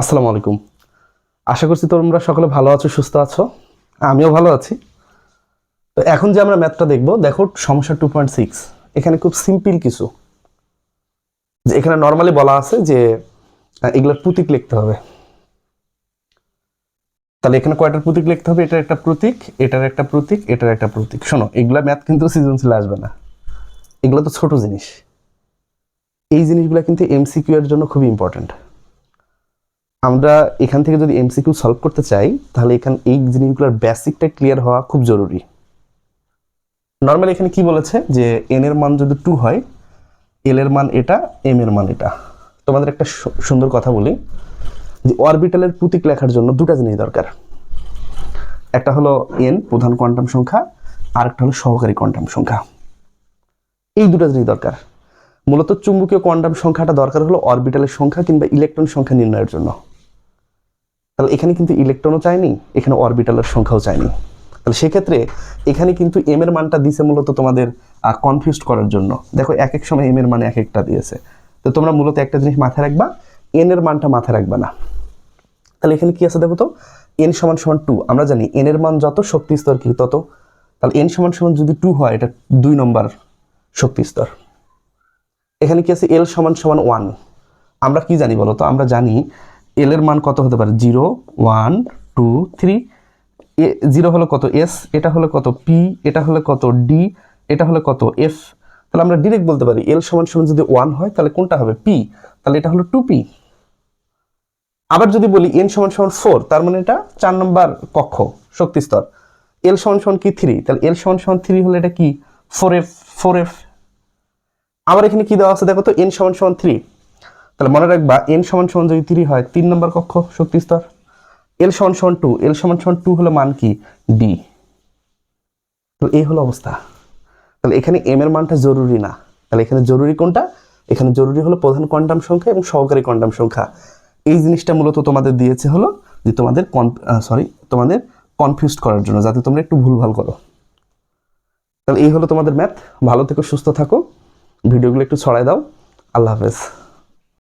আসসালামু আলাইকুম। আশা করছি তোমরা সকলে ভালো আছো, সুস্থ আছো। আমিও ভালো আছি। তো এখন যে আমরা ম্যাথটা দেখব, দেখো সমস্যা টু পয়েন্ট সিক্স এখানে খুব সিম্পল কিছু। যে এখানে নর্মালি বলা আছে যে এগুলোর প্রতীক লিখতে হবে। তাহলে এখানে কয়টার প্রতীক লিখতে হবে? এটার একটা প্রতীক, এটার একটা প্রতীক, এটার একটা প্রতীক। শোনো, এগুলা ম্যাথ কিন্তু সৃজনশীল আসবে না। এগুলো তো ছোট জিনিস। এই জিনিসগুলো কিন্তু এমসিকিউ এর জন্য খুবই ইম্পর্ট্যান্ট আমরা এখান থেকে যদি এমসিকিউ সলভ করতে চাই, তাহলে এখানে এই জিনিসগুলোর বেসিকটা ক্লিয়ার হওয়া খুব জরুরি। নর্মালি এখানে কি বলেছে? যে এন এর মান যদি টু হয় এল এর মান এটা এম এর মান এটা। তোমাদের একটা সুন্দর কথা বলি। যে অরবিটালের প্রতীক লেখার জন্য দুটো জিনিস দরকার। একটা হলো এন প্রধান কোয়ান্টাম সংখ্যা, আর একটা হলো সহকারী কোয়ান্টাম সংখ্যা। এই দুটো জিনিস দরকার। মূলত চুম্বকীয় কোয়ান্টাম সংখ্যাটা দরকার হলো অরবিটালের সংখ্যা কিংবা ইলেকট্রন সংখ্যা নির্ণয়ের জন্য। তাহলে এখানে কিন্তু ইলেকট্রনও চাইনি এখানে অরবিটালের সংখ্যাও চাইনি তাহলে সেক্ষেত্রে এখানে কিন্তু এম এর মানটা দিছে মূলত তোমাদের কনফিউজ করার জন্য। দেখো এক এক সময় এম এর মানে এক একটা দিয়েছে। তো তোমরা মূলত একটা জিনিস মাথায় রাখবা এন এর মানটা মাথায় রাখবা না। তাহলে এখানে কি আছে দেখো তো? এন সমান সমান টু আমরা জানি এন এর মান যত শক্তি স্তর কি তত। তাহলে এন সমান সমান যদি টু হয়, এটা দুই নম্বর শক্তি স্তর। এখানে কি আছে? এল সমান সমান ওয়ান আমরা কি জানি বলো তো? আমরা জানি এল এর মান কত হতে পারে? Zero, one, two, three. A, zero হলো কত? এস এটা হলো কত? পি এটা হলো কত? ডি এটা হলো কত? এফ তাহলে আমরা ডিরেক্ট বলতে পারি এল সমান সমান যদি ওয়ান হয়, তাহলে কোনটা হবে? পি তাহলে এটা হলো টু পি আবার যদি বলি এন সমান সমান ফোর তার মানে এটা চার নম্বর কক্ষ, শক্তি স্তর। এল সমান সমান কি? থ্রি তাহলে এল সমান সমান থ্রি হলে এটা কি? ফোর এফ ফোর এফ আবার এখানে কি দেওয়া আছে দেখো তো? এন সমান সমান থ্রি তাহলে মনে রাখবা এন সমান সমান যদি থ্রি হয়, তিন নম্বর কক্ষ শক্তি স্তর। এল সমান সমান টু এল সমান সমান টু হলো মান কি? ডি তো এই হলো অবস্থা। তাহলে এখানে এম এর মানটা জরুরি না। তাহলে এখানে জরুরি কোনটা? এখানে জরুরি হলো প্রধান কোয়ান্টাম সংখ্যা এবং সহকারী কোয়ান্টাম সংখ্যা। এই জিনিসটা মূলত তোমাদের দিয়েছে হলো যে তোমাদের সরি তোমাদের কনফিউজ করার জন্য, যাতে তোমরা একটু ভুলভাল করো। তাহলে এই হলো তোমাদের ম্যাথ ভালো থেকো, সুস্থ থাকো। ভিডিওগুলো একটু ছড়াই দাও। আল্লাহ হাফেজ।